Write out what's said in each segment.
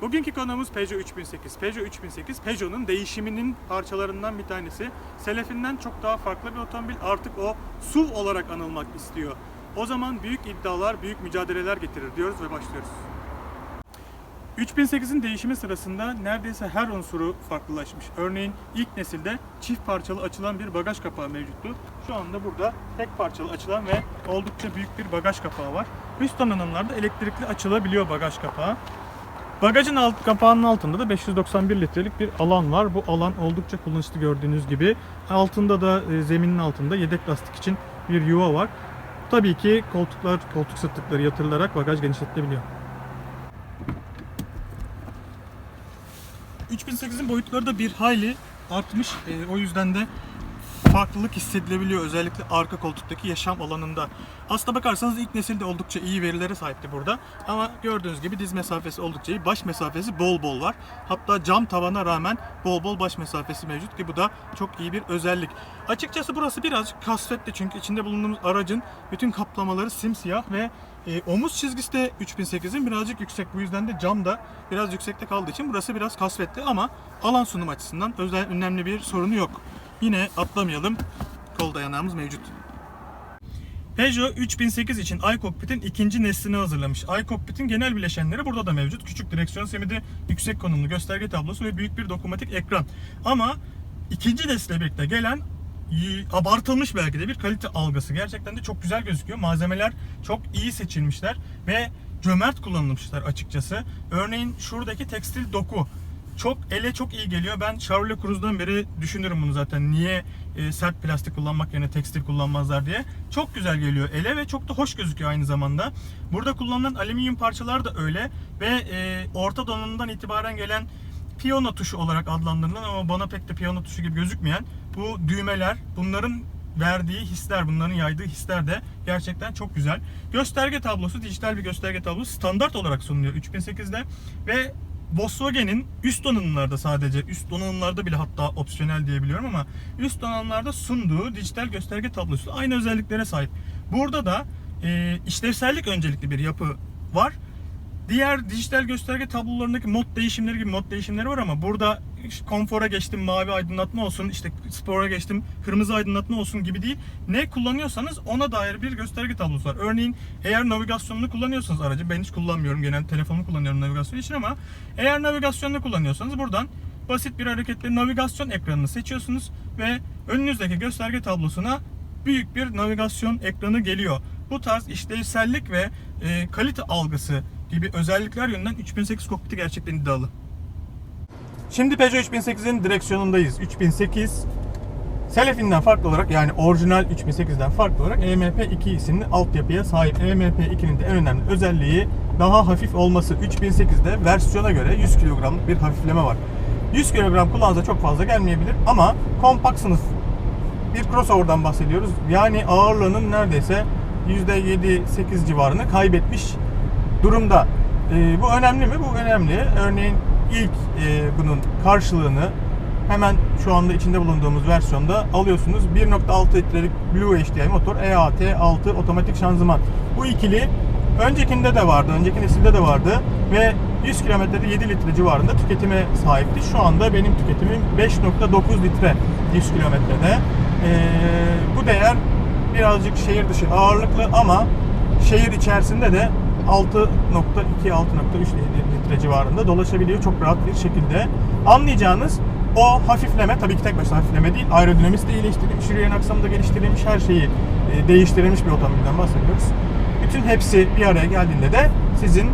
Bugünkü konumuz Peugeot 3008. Peugeot 3008 Peugeot'un değişiminin parçalarından bir tanesi. Selefinden çok daha farklı bir otomobil. Artık o SUV olarak anılmak istiyor. O zaman büyük iddialar, büyük mücadeleler getirir diyoruz ve başlıyoruz. 3008'in değişimi sırasında neredeyse her unsuru farklılaşmış. Örneğin ilk nesilde çift parçalı açılan bir bagaj kapağı mevcuttu. Şu anda burada tek parçalı açılan ve oldukça büyük bir bagaj kapağı var. Üst donanımlarda elektrikli açılabiliyor bagaj kapağı. Bagajın alt, kapağının altında da 591 litrelik bir alan var. Bu alan oldukça kullanışlı gördüğünüz gibi. Altında da e, zeminin altında yedek lastik için bir yuva var. Tabii ki koltuklar, koltuk sırtlıkları yatırılarak bagaj genişletilebiliyor. 3008'in boyutları da bir hayli artmış. E, o yüzden de farklılık hissedilebiliyor özellikle arka koltuktaki yaşam alanında. Aslına bakarsanız ilk nesilde oldukça iyi verilere sahipti burada. Ama gördüğünüz gibi diz mesafesi oldukça iyi. Baş mesafesi bol bol var. Hatta cam tavana rağmen bol bol baş mesafesi mevcut ki bu da çok iyi bir özellik. Açıkçası burası birazcık kasvetli çünkü içinde bulunduğumuz aracın bütün kaplamaları simsiyah ve e, omuz çizgisi de 3008'in birazcık yüksek. Bu yüzden de cam da biraz yüksekte kaldığı için burası biraz kasvetli ama alan sunum açısından özel önemli bir sorunu yok. Yine atlamayalım. Kol dayanağımız mevcut. Peugeot 3008 için iCockpit'in ikinci neslini hazırlamış. iCockpit'in genel bileşenleri burada da mevcut. Küçük direksiyon semidi, yüksek konumlu gösterge tablosu ve büyük bir dokunmatik ekran. Ama ikinci nesle birlikte gelen abartılmış belki de bir kalite algısı. Gerçekten de çok güzel gözüküyor. Malzemeler çok iyi seçilmişler ve cömert kullanılmışlar açıkçası. Örneğin şuradaki tekstil doku çok ele çok iyi geliyor. Ben Chevrolet Cruze'dan beri düşünürüm bunu zaten. Niye e, sert plastik kullanmak yerine tekstil kullanmazlar diye. Çok güzel geliyor ele ve çok da hoş gözüküyor aynı zamanda. Burada kullanılan alüminyum parçalar da öyle ve e, orta donanımdan itibaren gelen piyano tuşu olarak adlandırılan ama bana pek de piyano tuşu gibi gözükmeyen bu düğmeler bunların verdiği hisler, bunların yaydığı hisler de gerçekten çok güzel. Gösterge tablosu, dijital bir gösterge tablosu standart olarak sunuluyor 3008'de ve Volkswagen'in üst donanımlarda sadece, üst donanımlarda bile hatta opsiyonel diyebiliyorum ama üst donanımlarda sunduğu dijital gösterge tablosu aynı özelliklere sahip. Burada da e, işlevsellik öncelikli bir yapı var. Diğer dijital gösterge tablolarındaki mod değişimleri gibi mod değişimleri var ama burada konfora geçtim mavi aydınlatma olsun, işte spora geçtim kırmızı aydınlatma olsun gibi değil. Ne kullanıyorsanız ona dair bir gösterge tablosu var. Örneğin eğer navigasyonunu kullanıyorsanız aracı ben hiç kullanmıyorum. Genelde telefonu kullanıyorum navigasyon için ama eğer navigasyonunu kullanıyorsanız buradan basit bir hareketle navigasyon ekranını seçiyorsunuz ve önünüzdeki gösterge tablosuna büyük bir navigasyon ekranı geliyor. Bu tarz işlevsellik ve e, kalite algısı gibi özellikler yönünden 3008 kokpiti gerçekten iddialı. Şimdi Peugeot 3008'in direksiyonundayız. 3008 Selefinden farklı olarak yani orijinal 3008'den farklı olarak E EMP2 isimli altyapıya sahip. E EMP2'nin de en önemli özelliği daha hafif olması. 3008'de versiyona göre 100 kilogramlık bir hafifleme var. 100 kilogram kulağınıza çok fazla gelmeyebilir ama kompakt sınıf bir crossover'dan bahsediyoruz. Yani ağırlığının neredeyse %7-8 civarını kaybetmiş durumda. Ee, bu önemli mi? Bu önemli. Örneğin ilk e, bunun karşılığını hemen şu anda içinde bulunduğumuz versiyonda alıyorsunuz. 1.6 litrelik Blue HDI motor, E EAT6 otomatik şanzıman. Bu ikili öncekinde de vardı, önceki nesilde de vardı ve 100 kilometrede 7 litre civarında tüketime sahipti. Şu anda benim tüketimim 5.9 litre 100 kilometrede. Ee, bu değer birazcık şehir dışı ağırlıklı ama şehir içerisinde de 6.2-6.3 litre civarında dolaşabiliyor çok rahat bir şekilde. Anlayacağınız o hafifleme tabii ki tek başına hafifleme değil. Aerodinamisi de iyileştirilmiş, yürüyen aksamı da geliştirilmiş, her şeyi e, değiştirilmiş bir otomobilden bahsediyoruz. Bütün hepsi bir araya geldiğinde de sizin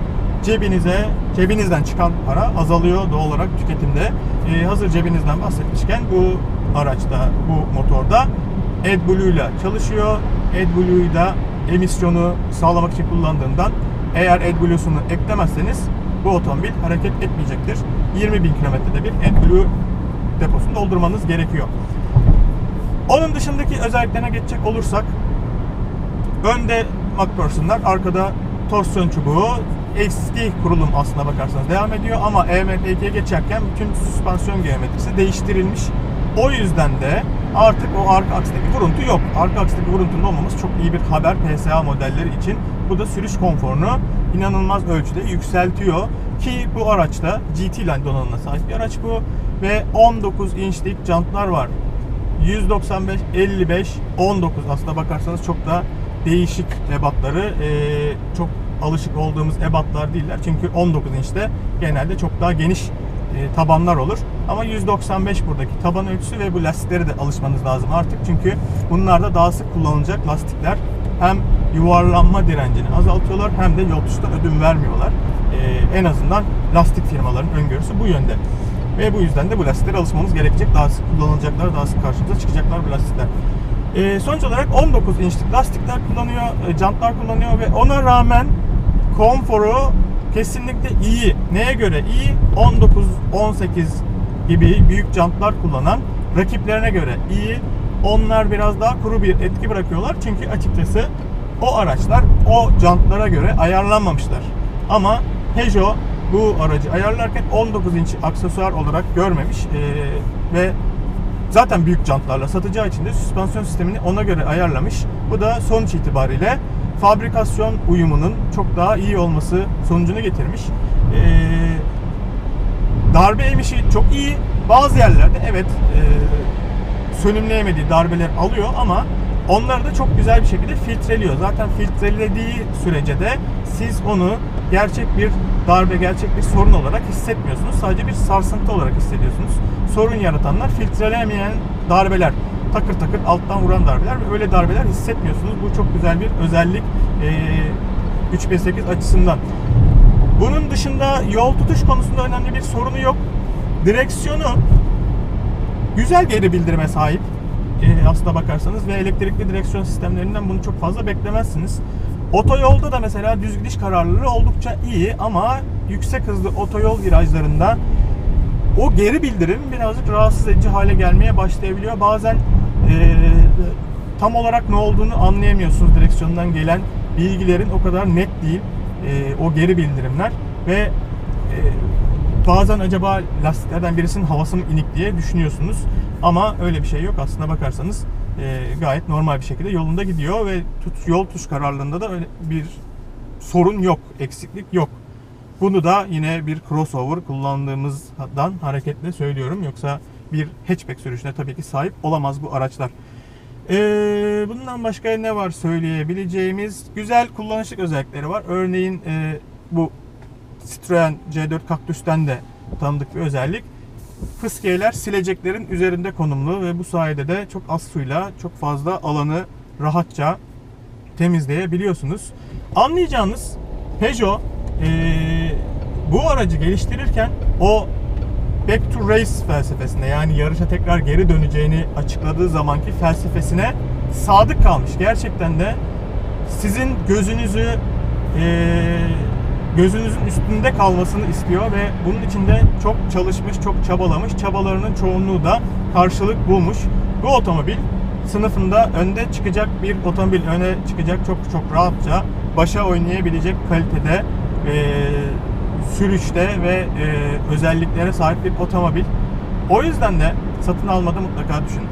cebinize, cebinizden çıkan para azalıyor doğal olarak tüketimde. E, hazır cebinizden bahsetmişken bu araçta, bu motorda AdBlue ile çalışıyor. AdBlue'yu da emisyonu sağlamak için kullandığından eğer AdBlue'sunu eklemezseniz bu otomobil hareket etmeyecektir. 20 bin kilometrede bir AdBlue deposunu doldurmanız gerekiyor. Onun dışındaki özelliklerine geçecek olursak önde MacPherson'lar, arkada torsiyon çubuğu eski kurulum aslına bakarsanız devam ediyor ama E EMP2'ye geçerken bütün süspansiyon geometrisi değiştirilmiş. O yüzden de artık o arka akstaki vuruntu yok. Arka akstaki vuruntunun olmaması çok iyi bir haber PSA modelleri için. Bu da sürüş konforunu inanılmaz ölçüde yükseltiyor ki bu araçta GT Line donanımına sahip bir araç bu ve 19 inçlik jantlar var. 195, 55, 19 aslında bakarsanız çok da değişik ebatları ee, çok alışık olduğumuz ebatlar değiller. Çünkü 19 inçte genelde çok daha geniş e, tabanlar olur. Ama 195 buradaki taban ölçüsü ve bu lastiklere de alışmanız lazım artık. Çünkü bunlarda daha sık kullanılacak lastikler hem yuvarlanma direncini azaltıyorlar hem de yol tutuşta ödün vermiyorlar. E, en azından lastik firmaların öngörüsü bu yönde. Ve bu yüzden de bu lastiklere alışmanız gerekecek. Daha sık kullanılacaklar, daha sık karşınıza çıkacaklar bu lastikler. E, sonuç olarak 19 inçlik lastikler kullanıyor, e, jantlar kullanıyor ve ona rağmen konforu kesinlikle iyi. Neye göre iyi? 19, 18 gibi büyük jantlar kullanan rakiplerine göre iyi. Onlar biraz daha kuru bir etki bırakıyorlar. Çünkü açıkçası o araçlar o jantlara göre ayarlanmamışlar. Ama Peugeot bu aracı ayarlarken 19 inç aksesuar olarak görmemiş Ee, ve zaten büyük jantlarla satacağı için de süspansiyon sistemini ona göre ayarlamış. Bu da sonuç itibariyle fabrikasyon uyumunun çok daha iyi olması sonucunu getirmiş. Ee, darbe emişi çok iyi. Bazı yerlerde evet e, sönümleyemediği darbeler alıyor ama onları da çok güzel bir şekilde filtreliyor. Zaten filtrelediği sürece de siz onu gerçek bir darbe, gerçek bir sorun olarak hissetmiyorsunuz. Sadece bir sarsıntı olarak hissediyorsunuz. Sorun yaratanlar filtrelemeyen darbeler. Takır takır alttan vuran darbeler ve öyle darbeler hissetmiyorsunuz. Bu çok güzel bir özellik e, 358 açısından. Bunun dışında yol tutuş konusunda önemli bir sorunu yok. Direksiyonu güzel geri bildirime sahip. E, aslına bakarsanız ve elektrikli direksiyon sistemlerinden bunu çok fazla beklemezsiniz. Otoyolda da mesela düz gidiş kararlılığı oldukça iyi ama yüksek hızlı otoyol virajlarında o geri bildirim birazcık rahatsız edici hale gelmeye başlayabiliyor. Bazen e, tam olarak ne olduğunu anlayamıyorsunuz direksiyondan gelen bilgilerin o kadar net değil e, o geri bildirimler ve e, bazen acaba lastiklerden birisinin havası mı inik diye düşünüyorsunuz. Ama öyle bir şey yok. Aslına bakarsanız e, gayet normal bir şekilde yolunda gidiyor ve tut, yol tuş kararlılığında da öyle bir sorun yok, eksiklik yok. Bunu da yine bir crossover kullandığımızdan hareketle söylüyorum. Yoksa bir hatchback sürüşüne tabii ki sahip olamaz bu araçlar. Ee, bundan başka ne var söyleyebileceğimiz? Güzel kullanışlık özellikleri var. Örneğin e, bu Citroen C4 Cactus'ten de tanıdık bir özellik. Fıskiyeler sileceklerin üzerinde konumlu ve bu sayede de çok az suyla çok fazla alanı rahatça temizleyebiliyorsunuz. Anlayacağınız Peugeot e, bu aracı geliştirirken o Back to Race felsefesine yani yarışa tekrar geri döneceğini açıkladığı zamanki felsefesine sadık kalmış. Gerçekten de sizin gözünüzü eee, gözünüzün üstünde kalmasını istiyor ve bunun için de çok çalışmış, çok çabalamış. Çabalarının çoğunluğu da karşılık bulmuş. Bu otomobil sınıfında önde çıkacak bir otomobil, öne çıkacak çok çok rahatça başa oynayabilecek kalitede eee, sürüşte ve eee, özelliklere sahip bir otomobil. O yüzden de satın almada mutlaka düşünün.